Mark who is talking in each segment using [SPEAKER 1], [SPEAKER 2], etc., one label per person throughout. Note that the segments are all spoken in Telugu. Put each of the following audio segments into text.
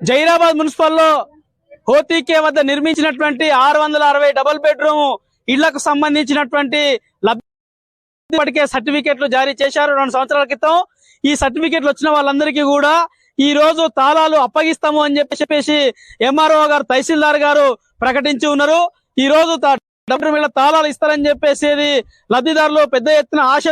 [SPEAKER 1] జైరాబాద్ మున్సిపల్లో హోతీకే వద్ద నిర్మించినటువంటి ఆరు వందల అరవై డబుల్ బెడ్రూమ్ ఇళ్ళకు సంబంధించినటువంటి లబ్ధి ఇప్పటికే సర్టిఫికెట్లు జారీ చేశారు. రెండు సంవత్సరాల క్రితం ఈ సర్టిఫికెట్లు వచ్చిన వాళ్ళందరికీ కూడా ఈ రోజు తాళాలు అప్పగిస్తాము అని చెప్పి చెప్పేసి ఎంఆర్ఓ గారు తహసీల్దార్ గారు ప్రకటించి ఉన్నారు. ఈ రోజు తా- వీళ్ళ తాళాలు ఇస్తారని చెప్పేసి లబ్ధిదారులు పెద్ద ఎత్తున ఆశ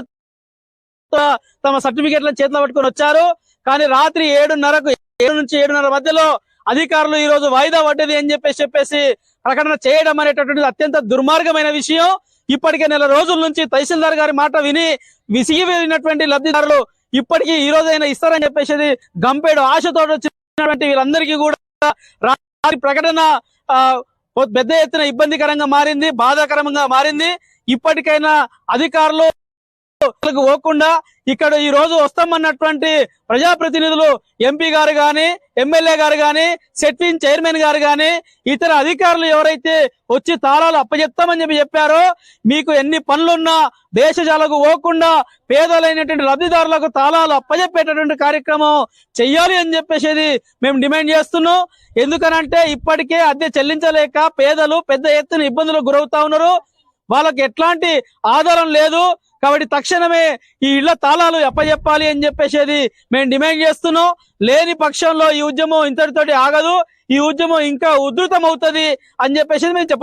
[SPEAKER 1] తమ సర్టిఫికెట్లను చేతిలో పట్టుకొని వచ్చారు. కానీ రాత్రి ఏడున్నరకు ఏడు నుంచి ఏడున్నర మధ్యలో అధికారులు ఈ రోజు వాయిదా పడ్డది అని చెప్పేసి చెప్పేసి ప్రకటన చేయడం అనేటటువంటిది అత్యంత దుర్మార్గమైన విషయం. ఇప్పటికే నెల రోజుల నుంచి తహసీల్దార్ గారి మాట విని విసిగి వెళ్ళినటువంటి లబ్ధిదారులు ఇప్పటికీ ఈ రోజైనా ఇస్తారని చెప్పేసి గంపేడు ఆశతో వచ్చినటువంటి వీళ్ళందరికీ కూడా ప్రకటన పెద్ద ఎత్తున ఇబ్బందికరంగా మారింది బాధాకరంగా మారింది. ఇప్పటికైనా అధికారులు పోకుండా ఇక్కడ ఈ రోజు వస్తామన్నటువంటి ప్రజాప్రతినిధులు ఎంపీ గారు గాని ఎమ్మెల్యే గారు గాని సెట్విన్ చైర్మన్ గారు గాని ఇతర అధికారులు ఎవరైతే వచ్చి తాళాలు అప్పచెప్తామని చెప్పి చెప్పారో మీకు ఎన్ని పనులున్నా దేశజాలకు పోకుండా పేదలైనటువంటి లబ్ధిదారులకు తాళాలు అప్పచెప్పేటటువంటి కార్యక్రమం చెయ్యాలి అని చెప్పేసి మేము డిమాండ్ చేస్తున్నాం. ఎందుకనంటే ఇప్పటికే అద్దె చెల్లించలేక పేదలు పెద్ద ఎత్తున ఇబ్బందులకు గురవుతా ఉన్నారు. వాళ్ళకి ఎట్లాంటి ఆధారం లేదు. కాబట్టి తక్షణమే ఈ ఇళ్ళ తాళాలు ఎప్పచెప్పాలి అని చెప్పేసేది మేము డిమాండ్ చేస్తున్నాం. లేని పక్షంలో ఈ ఉద్యమం ఇంతటితోటి ఆగదు. ఈ ఉద్యమం ఇంకా ఉధృతం అవుతుంది అని చెప్పేసి మేము చెప్ప